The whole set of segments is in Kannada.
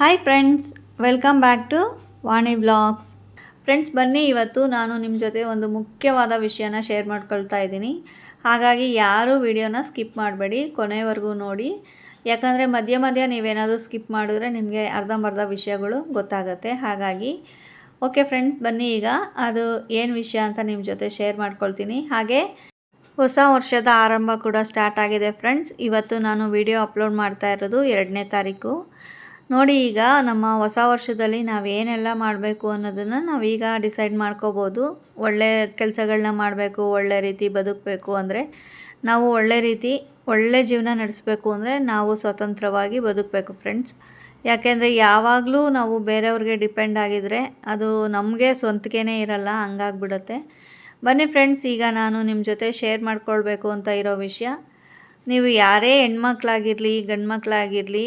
Hi friends welcome back to Vani blogs friends ಬನ್ನಿ, ಇವತ್ತು ನಾನು ನಿಮ್ಮ ಜೊತೆ ಒಂದು ಮುಖ್ಯವಾದ ವಿಷಯನ ಶೇರ್ ಮಾಡ್ಕೊಳ್ತಾ ಇದ್ದೀನಿ. ಹಾಗಾಗಿ ಯಾರೂ ವಿಡಿಯೋನ ಸ್ಕಿಪ್ ಮಾಡಬೇಡಿ, ಕೊನೆವರೆಗೂ ನೋಡಿ. ಯಾಕಂದರೆ ಮಧ್ಯ ಮಧ್ಯ ನೀವೇನಾದರೂ ಸ್ಕಿಪ್ ಮಾಡಿದ್ರೆ ನಿಮಗೆ ಅರ್ಧಂಬರ್ಧ ವಿಷಯಗಳು ಗೊತ್ತಾಗುತ್ತೆ. ಹಾಗಾಗಿ ಓಕೆ ಫ್ರೆಂಡ್ಸ್ ಬನ್ನಿ ಈಗ. ಅದು ಏನು ವಿಷಯ ಅಂತ ನಿಮ್ಮ ಜೊತೆ ಶೇರ್ ಮಾಡ್ಕೊಳ್ತೀನಿ. ಹಾಗೆ, ಹೊಸ ವರ್ಷದ ಆರಂಭ ಕೂಡ ಸ್ಟಾರ್ಟ್ ಆಗಿದೆ ಫ್ರೆಂಡ್ಸ್ ಇವತ್ತು ನಾನು ವಿಡಿಯೋ ಅಪ್ಲೋಡ್ ಮಾಡ್ತಾ ಇರೋದು ಎರಡನೇ ತಾರೀಕು. ನೋಡಿ ಈಗ ನಮ್ಮ ಹೊಸ ವರ್ಷದಲ್ಲಿ ನಾವು ಏನೆಲ್ಲ ಮಾಡಬೇಕು ಅನ್ನೋದನ್ನು ನಾವೀಗ ಡಿಸೈಡ್ ಮಾಡ್ಕೋಬೋದು. ಒಳ್ಳೆ ಕೆಲಸಗಳನ್ನ ಮಾಡಬೇಕು, ಒಳ್ಳೆ ರೀತಿ ಬದುಕಬೇಕು ಅಂದರೆ ನಾವು ಒಳ್ಳೆ ರೀತಿ, ಒಳ್ಳೆ ಜೀವನ ನಡೆಸಬೇಕು ಅಂದರೆ ನಾವು ಸ್ವತಂತ್ರವಾಗಿ ಬದುಕಬೇಕು ಫ್ರೆಂಡ್ಸ್ ಯಾಕೆಂದರೆ ಯಾವಾಗಲೂ ನಾವು ಬೇರೆಯವ್ರಿಗೆ ಡಿಪೆಂಡ್ ಆಗಿದರೆ ಅದು ನಮಗೆ ಸ್ವಂತಿಕೆನೇ ಇರಲ್ಲ, ಹಂಗಾಗ್ಬಿಡುತ್ತೆ. ಬನ್ನಿ ಫ್ರೆಂಡ್ಸ್ ಈಗ ನಾನು ನಿಮ್ಮ ಜೊತೆ ಶೇರ್ ಮಾಡ್ಕೊಳ್ಬೇಕು ಅಂತ ಇರೋ ವಿಷಯ. ನೀವು ಯಾರೇ ಹೆಣ್ಮಕ್ಳಾಗಿರಲಿ ಗಂಡು ಮಕ್ಕಳಾಗಿರಲಿ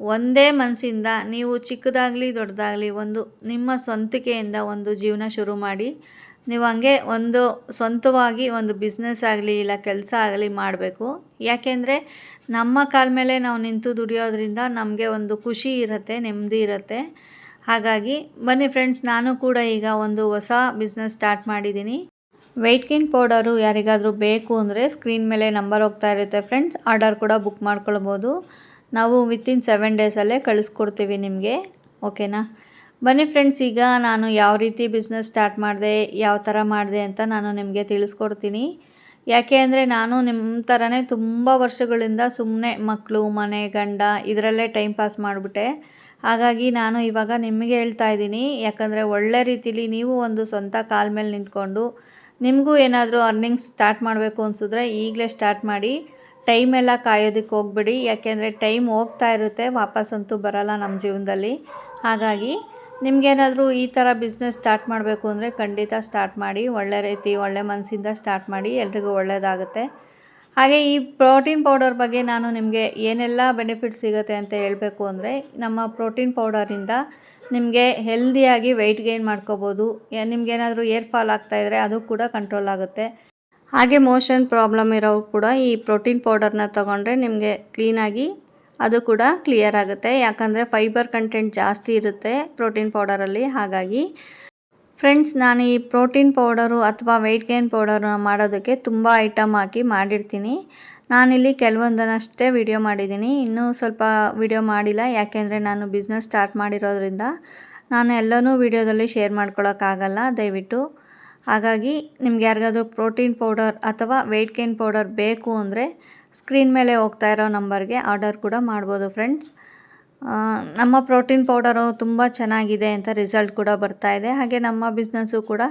ಒಂದೇ ಮನಸ್ಸಿಂದ, ನೀವು ಚಿಕ್ಕದಾಗಲಿ ದೊಡ್ಡದಾಗಲಿ ಒಂದು ನಿಮ್ಮ ಸ್ವಂತಿಕೆಯಿಂದ ಒಂದು ಜೀವನ ಶುರು ಮಾಡಿ. ನೀವು ಹಂಗೆ ಒಂದು ಸ್ವಂತವಾಗಿ ಒಂದು ಬಿಸ್ನೆಸ್ ಆಗಲಿ ಇಲ್ಲ ಕೆಲಸ ಆಗಲಿ ಮಾಡಬೇಕು. ಯಾಕೆಂದರೆ ನಮ್ಮ ಕಾಲ ಮೇಲೆ ನಾವು ನಿಂತು ದುಡಿಯೋದ್ರಿಂದ ನಮಗೆ ಒಂದು ಖುಷಿ ಇರುತ್ತೆ, ನೆಮ್ಮದಿ ಇರುತ್ತೆ. ಹಾಗಾಗಿ ಬನ್ನಿ ಫ್ರೆಂಡ್ಸ್ ನಾನು ಕೂಡ ಈಗ ಒಂದು ಹೊಸ ಬಿಸ್ನೆಸ್ ಸ್ಟಾರ್ಟ್ ಮಾಡಿದ್ದೀನಿ. ವೆಯ್ಟ್ ಗೇನ್ ಪೌಡರು ಯಾರಿಗಾದರೂ ಬೇಕು ಅಂದರೆ ಸ್ಕ್ರೀನ್ ಮೇಲೆ ನಂಬರ್ ಹೋಗ್ತಾ ಇರುತ್ತೆ ಫ್ರೆಂಡ್ಸ್ ಆರ್ಡರ್ ಕೂಡ ಬುಕ್ ಮಾಡ್ಕೊಳ್ಬೋದು. ನಾವು ವಿತಿನ್ ಸೆವೆನ್ ಡೇಸಲ್ಲೇ ಕಳಿಸ್ಕೊಡ್ತೀವಿ ನಿಮಗೆ ಓಕೆನಾ ಬನ್ನಿ ಫ್ರೆಂಡ್ಸ್ ಈಗ ನಾನು ಯಾವ ರೀತಿ ಬಿಸ್ನೆಸ್ ಸ್ಟಾರ್ಟ್ ಮಾಡಿದೆ, ಯಾವ ಥರ ಮಾಡಿದೆ ಅಂತ ನಾನು ನಿಮಗೆ ತಿಳಿಸ್ಕೊಡ್ತೀನಿ. ಯಾಕೆ ಅಂದರೆ ನಾನು ನಿಮ್ಮ ಥರನೇ ತುಂಬ ವರ್ಷಗಳಿಂದ ಸುಮ್ಮನೆ ಮಕ್ಕಳು ಮನೆ, ಗಂಡ ಇದರಲ್ಲೇ ಟೈಮ್ ಪಾಸ್ ಮಾಡಿಬಿಟ್ಟೆ. ಹಾಗಾಗಿ ನಾನು ಇವಾಗ ನಿಮಗೆ ಹೇಳ್ತಾ ಇದ್ದೀನಿ, ಯಾಕಂದರೆ ಒಳ್ಳೆ ರೀತಿಲಿ ನೀವು ಒಂದು ಸ್ವಂತ ಕಾಲ ಮೇಲೆ ನಿಂತ್ಕೊಂಡು ನಿಮಗೂ ಏನಾದರೂ ಅರ್ನಿಂಗ್ಸ್ ಸ್ಟಾರ್ಟ್ ಮಾಡಬೇಕು ಅನಿಸಿದ್ರೆ ಈಗಲೇ ಸ್ಟಾರ್ಟ್ ಮಾಡಿ. ಟೈಮ್ ಎಲ್ಲ ಕಾಯೋದಕ್ಕೆ ಹೋಗ್ಬಿಡಿ. ಯಾಕೆಂದರೆ ಟೈಮ್ ಹೋಗ್ತಾ ಇರುತ್ತೆ, ವಾಪಸ್ಸಂತೂ ಬರಲ್ಲ ನಮ್ಮ ಜೀವನದಲ್ಲಿ. ಹಾಗಾಗಿ ನಿಮಗೇನಾದರೂ ಈ ಥರ ಬಿಸ್ನೆಸ್ ಸ್ಟಾರ್ಟ್ ಮಾಡಬೇಕು ಅಂದರೆ ಖಂಡಿತ ಸ್ಟಾರ್ಟ್ ಮಾಡಿ, ಒಳ್ಳೆ ರೀತಿ, ಒಳ್ಳೆ ಮನಸ್ಸಿಂದ ಸ್ಟಾರ್ಟ್ ಮಾಡಿ, ಎಲ್ರಿಗೂ ಒಳ್ಳೆಯದಾಗುತ್ತೆ ಹಾಗೆ ಈ ಪ್ರೋಟೀನ್ ಪೌಡರ್ ಬಗ್ಗೆ ನಾನು ನಿಮಗೆ ಏನೆಲ್ಲ ಬೆನಿಫಿಟ್ ಸಿಗುತ್ತೆ ಅಂತ ಹೇಳಬೇಕು ಅಂದರೆ, ನಮ್ಮ ಪ್ರೋಟೀನ್ ಪೌಡರಿಂದ ನಿಮಗೆ ಹೆಲ್ದಿಯಾಗಿ ವೆಯ್ಟ್ ಗೈನ್ ಮಾಡ್ಕೋಬೋದು. ನಿಮಗೇನಾದರೂ ಏರ್ ಫಾಲ್ ಆಗ್ತಾಯಿದ್ರೆ ಅದು ಕೂಡ ಕಂಟ್ರೋಲ್ ಆಗುತ್ತೆ. ಹಾಗೆ ಮೋಷನ್ ಪ್ರಾಬ್ಲಮ್ ಇರೋರು ಕೂಡ ಈ ಪ್ರೋಟೀನ್ ಪೌಡರ್ನ ತೊಗೊಂಡ್ರೆ ನಿಮಗೆ ಕ್ಲೀನಾಗಿ ಅದು ಕೂಡ ಕ್ಲಿಯರ್ ಆಗುತ್ತೆ. ಯಾಕಂದರೆ ಫೈಬರ್ ಕಂಟೆಂಟ್ ಜಾಸ್ತಿ ಇರುತ್ತೆ ಪ್ರೋಟೀನ್ ಪೌಡರಲ್ಲಿ. ಹಾಗಾಗಿ ಫ್ರೆಂಡ್ಸ್, ನಾನು ಈ ಪ್ರೋಟೀನ್ ಪೌಡರು ಅಥವಾ ವೆಯ್ಟ್ ಗೇನ್ ಪೌಡರ್ನ ಮಾಡೋದಕ್ಕೆ ತುಂಬ ಐಟಮ್ ಹಾಕಿ ಮಾಡಿರ್ತೀನಿ. ನಾನಿಲ್ಲಿ ಕೆಲವೊಂದನ್ನಷ್ಟೇ ವಿಡಿಯೋ ಮಾಡಿದ್ದೀನಿ. ಇನ್ನೂ ಸ್ವಲ್ಪ ವಿಡಿಯೋ ಮಾಡಿಲ್ಲ. ಯಾಕೆಂದರೆ ನಾನು ಬಿಸ್ನೆಸ್ ಸ್ಟಾರ್ಟ್ ಮಾಡಿರೋದ್ರಿಂದ ನಾನು ಎಲ್ಲನೂ ವಿಡಿಯೋದಲ್ಲಿ ಶೇರ್ ಮಾಡ್ಕೊಳ್ಳೋಕ್ಕಾಗಲ್ಲ ದಯವಿಟ್ಟು ಹಾಗಾಗಿ ನಿಮ್ಗೆ ಯಾರಿಗಾದ್ರೂ ಪ್ರೋಟೀನ್ ಪೌಡರ್ ಅಥವಾ ವೆಯ್ಟ್ ಗೇನ್ ಪೌಡರ್ ಬೇಕು ಅಂದರೆ ಸ್ಕ್ರೀನ್ ಮೇಲೆ ಹೋಗ್ತಾ ಇರೋ ನಂಬರ್ಗೆ ಆರ್ಡರ್ ಕೂಡ ಮಾಡ್ಬೋದು ಫ್ರೆಂಡ್ಸ್ ನಮ್ಮ ಪ್ರೋಟೀನ್ ಪೌಡರು ತುಂಬ ಚೆನ್ನಾಗಿದೆ ಅಂತ ರಿಸಲ್ಟ್ ಕೂಡ ಬರ್ತಾ ಇದೆ. ಹಾಗೆ ನಮ್ಮ ಬಿಸ್ನೆಸ್ಸು ಕೂಡ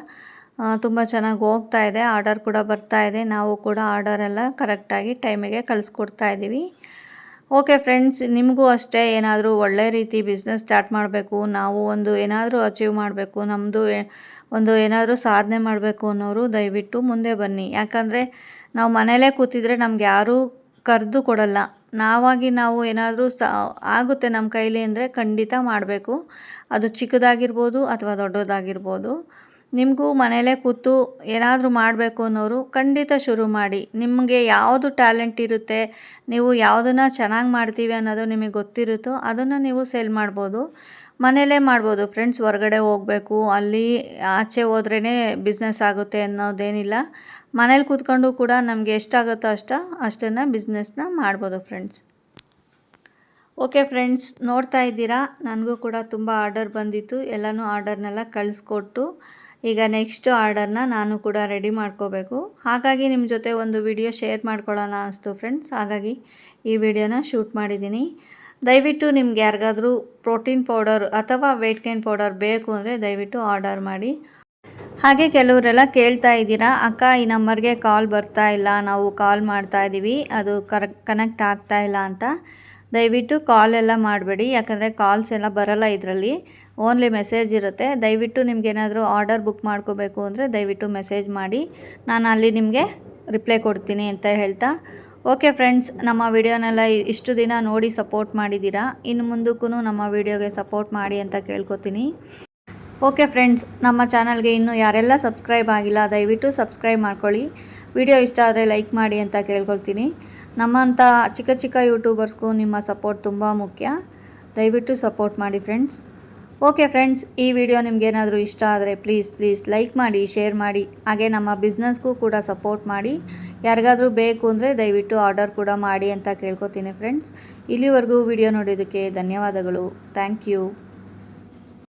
ತುಂಬ ಚೆನ್ನಾಗಿ ಹೋಗ್ತಾ ಇದೆ. ಆರ್ಡರ್ ಕೂಡ ಬರ್ತಾ ಇದೆ. ನಾವು ಕೂಡ ಆರ್ಡರೆಲ್ಲ ಕರೆಕ್ಟಾಗಿ ಟೈಮಿಗೆ ಕಳಿಸ್ಕೊಡ್ತಾ ಇದ್ದೀವಿ ಓಕೆ ಫ್ರೆಂಡ್ಸ್ ನಿಮಗೂ ಅಷ್ಟೇ ಏನಾದರೂ ಒಳ್ಳೆ ರೀತಿ ಬಿಸ್ನೆಸ್ ಸ್ಟಾರ್ಟ್ ಮಾಡಬೇಕು, ನಾವು ಒಂದು ಏನಾದರೂ ಅಚೀವ್ ಮಾಡಬೇಕು ನಮ್ಮದು ಒಂದು ಏನಾದರೂ ಸಾಧನೆ ಮಾಡಬೇಕು ಅನ್ನೋರು ದಯವಿಟ್ಟು ಮುಂದೆ ಬನ್ನಿ. ಯಾಕಂದರೆ ನಾವು ಮನೇಲೇ ಕೂತಿದ್ರೆ ನಮ್ಗೆ ಯಾರೂ ಕರೆದು ಕೊಡಲ್ಲ. ನಾವಾಗಿ ನಾವು ಏನಾದರೂ ಸ, ಆಗುತ್ತೆ ನಮ್ಮ ಕೈಲಿ ಅಂದರೆ ಖಂಡಿತ ಮಾಡಬೇಕು. ಅದು ಚಿಕ್ಕದಾಗಿರ್ಬೋದು ಅಥವಾ ದೊಡ್ಡದಾಗಿರ್ಬೋದು. ನಿಮಗೂ ಮನೇಲೇ ಕೂತು ಏನಾದರೂ ಮಾಡಬೇಕು ಅನ್ನೋರು ಖಂಡಿತ ಶುರು ಮಾಡಿ. ನಿಮಗೆ ಯಾವುದು ಟ್ಯಾಲೆಂಟ್ ಇರುತ್ತೆ, ನೀವು ಯಾವುದನ್ನು ಚೆನ್ನಾಗಿ ಮಾಡ್ತೀವಿ ಅನ್ನೋದು ನಿಮಗೆ ಗೊತ್ತಿರುತ್ತೋ ಅದನ್ನು ನೀವು ಸೇಲ್ ಮಾಡ್ಬೋದು. ಮನೇಲೇ ಮಾಡ್ಬೋದು. ಫ್ರೆಂಡ್ಸ್ ಹೊರಗಡೆ ಹೋಗಬೇಕು, ಅಲ್ಲಿ ಆಚೆ ಹೋದ್ರೇ ಬಿಸ್ನೆಸ್ ಆಗುತ್ತೆ ಅನ್ನೋದೇನಿಲ್ಲ. ಮನೇಲಿ ಕೂತ್ಕೊಂಡು ಕೂಡ ನಮಗೆ ಎಷ್ಟಾಗುತ್ತೋ ಅಷ್ಟ, ಅಷ್ಟನ್ನು ಬಿಸ್ನೆಸ್ನ ಮಾಡ್ಬೋದು ಫ್ರೆಂಡ್ಸ್. ಓಕೆ ಫ್ರೆಂಡ್ಸ್, ನೋಡ್ತಾ ಇದ್ದೀರಾ? ನನಗೂ ಕೂಡ ತುಂಬ ಆರ್ಡರ್ ಬಂದಿತ್ತು. ಎಲ್ಲನೂ ಆರ್ಡರ್ನೆಲ್ಲ ಕಳಿಸ್ಕೊಟ್ಟು ಈಗ ನೆಕ್ಸ್ಟ್ ಆರ್ಡರ್ನ ನಾನು ಕೂಡ ರೆಡಿ ಮಾಡ್ಕೋಬೇಕು. ಹಾಗಾಗಿ ನಿಮ್ಮ ಜೊತೆ ಒಂದು ವಿಡಿಯೋ ಶೇರ್ ಮಾಡ್ಕೊಳ್ಳೋಣ ಅನಿಸ್ತು ಫ್ರೆಂಡ್ಸ್ ಹಾಗಾಗಿ ಈ ವಿಡಿಯೋನ ಶೂಟ್ ಮಾಡಿದ್ದೀನಿ. ದಯವಿಟ್ಟು ನಿಮ್ಗೆ ಯಾರಿಗಾದರೂ ಪ್ರೋಟೀನ್ ಪೌಡರ್ ಅಥವಾ ವೆಯ್ಟ್ ಗೇನ್ ಪೌಡರ್ ಬೇಕು ಅಂದರೆ ದಯವಿಟ್ಟು ಆರ್ಡರ್ ಮಾಡಿ. ಹಾಗೆ ಕೆಲವರೆಲ್ಲ ಕೇಳ್ತಾ ಇದ್ದೀರಾ, ಅಕ್ಕ, ಈ ನಂಬರ್ಗೆ ಕಾಲ್ ಬರ್ತಾ ಇಲ್ಲ. ನಾವು ಕಾಲ್ ಮಾಡ್ತಾ ಇದ್ದೀವಿ ಅದು ಕರೆಕ್ಟ್ ಕನೆಕ್ಟ್ ಆಗ್ತಾ ಇಲ್ಲ ಅಂತ. ದಯವಿಟ್ಟು ಕಾಲ್ ಎಲ್ಲ ಮಾಡಬೇಡಿ, ಯಾಕಂದರೆ ಕಾಲ್ಸ್ ಎಲ್ಲ ಬರಲ್ಲ ಇದರಲ್ಲಿ. ಓನ್ಲಿ ಮೆಸೇಜ್ ಇರುತ್ತೆ. ದಯವಿಟ್ಟು ನಿಮ್ಗೇನಾದರೂ ಆರ್ಡರ್ ಬುಕ್ ಮಾಡ್ಕೋಬೇಕು ಅಂದರೆ ದಯವಿಟ್ಟು ಮೆಸೇಜ್ ಮಾಡಿ. ನಾನು ಅಲ್ಲಿ ನಿಮಗೆ ರಿಪ್ಲೈ ಕೊಡ್ತೀನಿ ಅಂತ ಹೇಳ್ತಾ. ಓಕೆ ಫ್ರೆಂಡ್ಸ್ ನಮ್ಮ ವಿಡಿಯೋನೆಲ್ಲ ಇಷ್ಟು ದಿನ ನೋಡಿ ಸಪೋರ್ಟ್ ಮಾಡಿದ್ದೀರಾ? ಇನ್ನು ಮುಂದಕ್ಕೂ ನಮ್ಮ ವಿಡಿಯೋಗೆ ಸಪೋರ್ಟ್ ಮಾಡಿ ಅಂತ ಕೇಳ್ಕೊತೀನಿ. ಓಕೆ ಫ್ರೆಂಡ್ಸ್ ನಮ್ಮ ಚಾನಲ್ಗೆ ಇನ್ನೂ ಯಾರೆಲ್ಲ ಸಬ್ಸ್ಕ್ರೈಬ್ ಆಗಿಲ್ಲ, ದಯವಿಟ್ಟು ಸಬ್ಸ್ಕ್ರೈಬ್ ಮಾಡ್ಕೊಳ್ಳಿ. ವಿಡಿಯೋ ಇಷ್ಟ ಆದರೆ ಲೈಕ್ ಮಾಡಿ ಅಂತ ಕೇಳ್ಕೊಳ್ತೀನಿ. ನಮ್ಮಂಥ ಚಿಕ್ಕ ಚಿಕ್ಕ ಯೂಟ್ಯೂಬರ್ಸ್ಗೂ ನಿಮ್ಮ ಸಪೋರ್ಟ್ ತುಂಬ ಮುಖ್ಯ. ದಯವಿಟ್ಟು ಸಪೋರ್ಟ್ ಮಾಡಿ ಫ್ರೆಂಡ್ಸ್. ಓಕೆ ಫ್ರೆಂಡ್ಸ್, ಈ ವಿಡಿಯೋ ನಿಮಗೇನಾದರೂ ಇಷ್ಟ ಆದರೆ ಪ್ಲೀಸ್ ಪ್ಲೀಸ್ ಲೈಕ್ ಮಾಡಿ, ಶೇರ್ ಮಾಡಿ. ಹಾಗೆ ನಮ್ಮ ಬಿಸ್ನೆಸ್ಗೂ ಕೂಡ ಸಪೋರ್ಟ್ ಮಾಡಿ. ಯಾರಿಗಾದರೂ ಬೇಕು ಅಂದರೆ ದಯವಿಟ್ಟು ಆರ್ಡರ್ ಕೂಡ ಮಾಡಿ ಅಂತ ಕೇಳ್ಕೊತೀನಿ ಫ್ರೆಂಡ್ಸ್. ಇಲ್ಲಿವರೆಗೂ ವಿಡಿಯೋ ನೋಡಿದ್ದಕ್ಕೆ ಧನ್ಯವಾದಗಳು. Thank you.